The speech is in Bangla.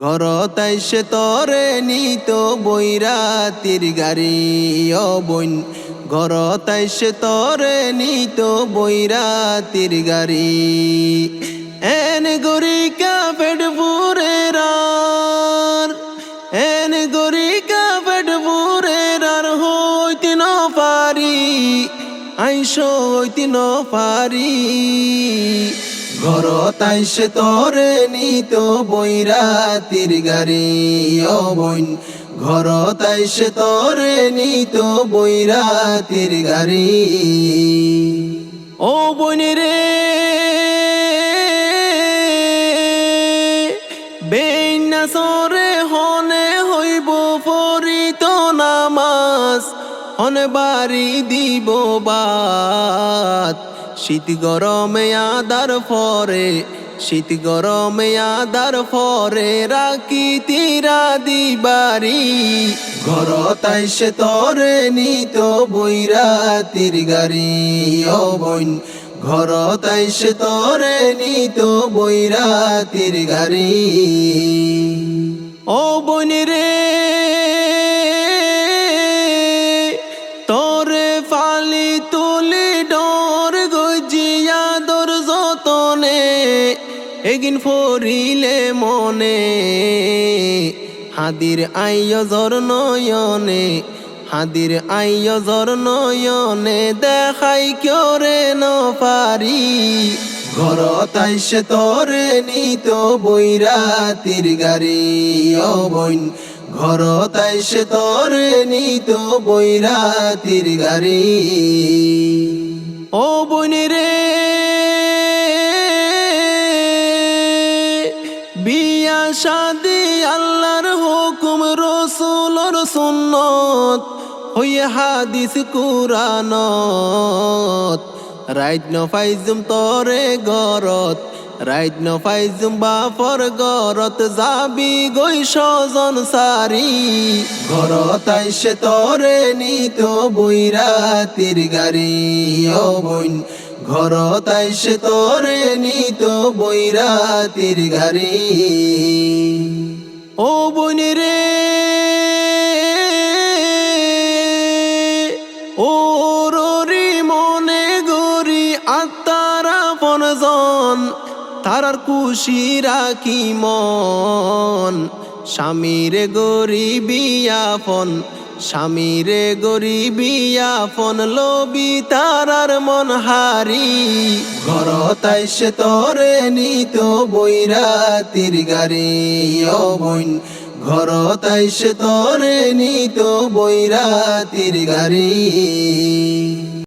ঘর তাইসে তরে নিত বৈরাতির গাড়ি, ও বইন ঘর তাইসে তরে নিত বৈরাতির গাড়ি। এন গরি কাপেট পুরে রার এন গরি কাপেট পুরে রার হইতে ন পারি, আইস হইতে ন পারি। ঘর তাইসে তরে নিত বৈরাতির গাড়ি। ও বইন ঘর তাইসে তরে নিত বৈরাতির গাড়ি। ও বইন রে, বেইনা সরে হনে হইব পরিত নামাজ, হনে বাড়ি দিব বাত। শীত গরমে আদার ফরে, শীত গরমে আদার ফরে, রাখি তিরা দিবারি। ঘর তাইসে তরে নিত বৈরাতির গাড়ি, ও বইন ঘর তাইসে তরে নিত বৈরাতির গাড়ি। ও বইন রে এগিন ফরিলে মনে, হাদির আইয় জর নয়নে, হাদির আইয় জর নয়নে দেখাই কিয়রে ন পারি ঘর তাইসে তরে নিত বৈরাতির গাড়ি, ও বইন ঘর তাইসে তরে নিত বৈরাতির গাড়ি। ও রে শাদি আল্লাহর হুকুম, রসুলর সুন্নত, হইয়া হাদিস কুরানত রাইত ন ফাইজুম তরে গরত, রাইত ন ফাইজুম বাফর গরত, যাবি গই সজন সারি। ঘর তাইসে তরে নিত বৈরাতির গাড়ি, ও ঘর তাইসে তরে নিত বৈরাতির গাড়ি ও বইন রে, ও ররি মনে গরি আত্মারা পনজন তারার খুশি রাখি মন। স্বামীরে গরি বিয়াপন স্বামীরে গরিবিয়া ফোন লবি তারার মন হারি। ঘর তাইসে তরে নিত বৈরাতির গাড়ি, ও বইন ঘর তাইসে তরে নিত বৈরাতির গাড়ি।